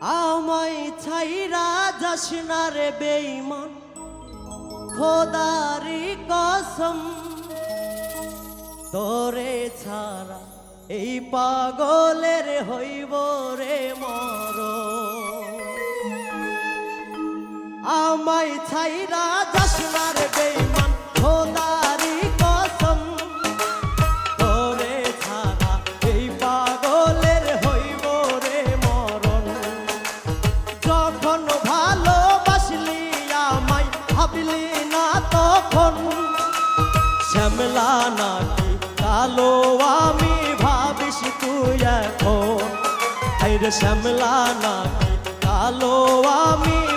আমায় ছাইরা যাস না রে বেইমান খোদারি কসম, তোরে ছাড়া এই পাগলের হইব রে মর আমায় ছাইরা যাস এখন হাইরে শ্যামলা নাকি কালো আমি।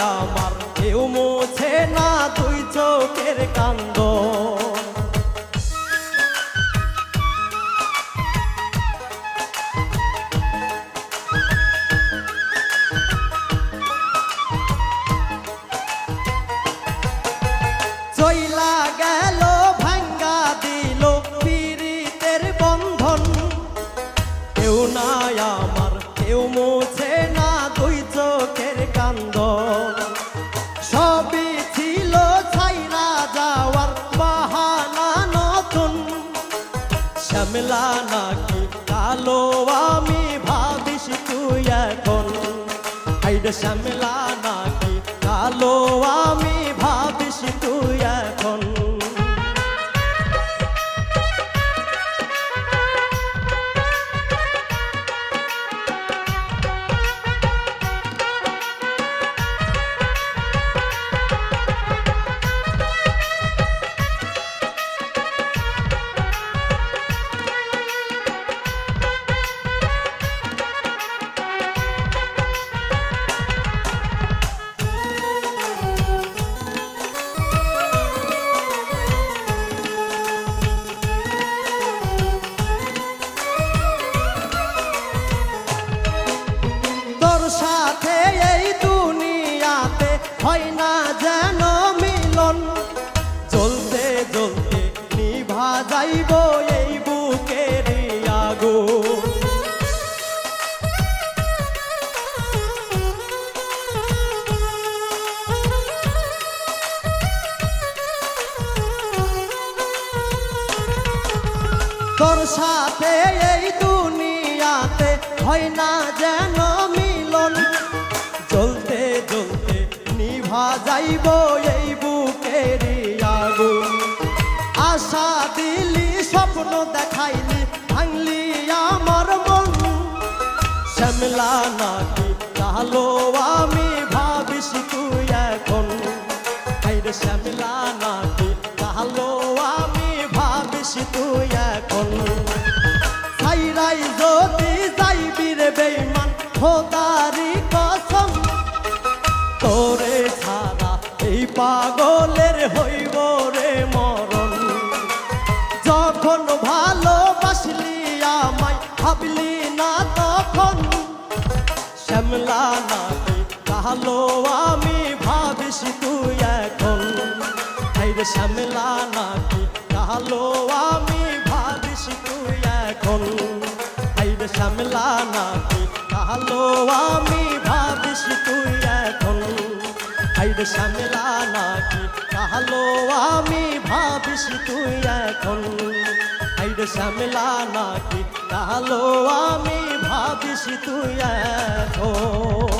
আমার কেউ মোছে না তুই চোখের কান্দ। কালো আমি ভাবিস তুই এখন। হাইরে শ্যামলা চলতে নিভা যাইব এই বুকের আগুন তোর সাথে এই দুনিয়াতে হয় না যেন মিলন। জ্বলতে জ্বলতে নিভা যাইব এই স্বপ্ন দেখাইলি ভাঙলি আমার মন। শ্যামলা নাকি কালো, আমি ভাবিস তুই এখন। শ্যামলা নাকি কালো, আমি ভাবিস তুই এখন। সাইরাই যদি যাইবি রে বেইমান খোদারি কসম। তোরে এই পাগলের হইব ভাবলি না তখন, শ্যামলা নাকি কালো আমি ভাবিস তুই এখন। হাইরে শ্যামলা নাকি কালো আমি ভাবিস তুই এখন। হাইরে শ্যামলা নাকি কালো আমি ভাবিস তুই এখন। হাইরে শ্যামলা নাকি কালো আমি ভাবিস তুই এখন। হাইরে শ্যামলা নাকি কালো আমি ভাবিস তুই এখন।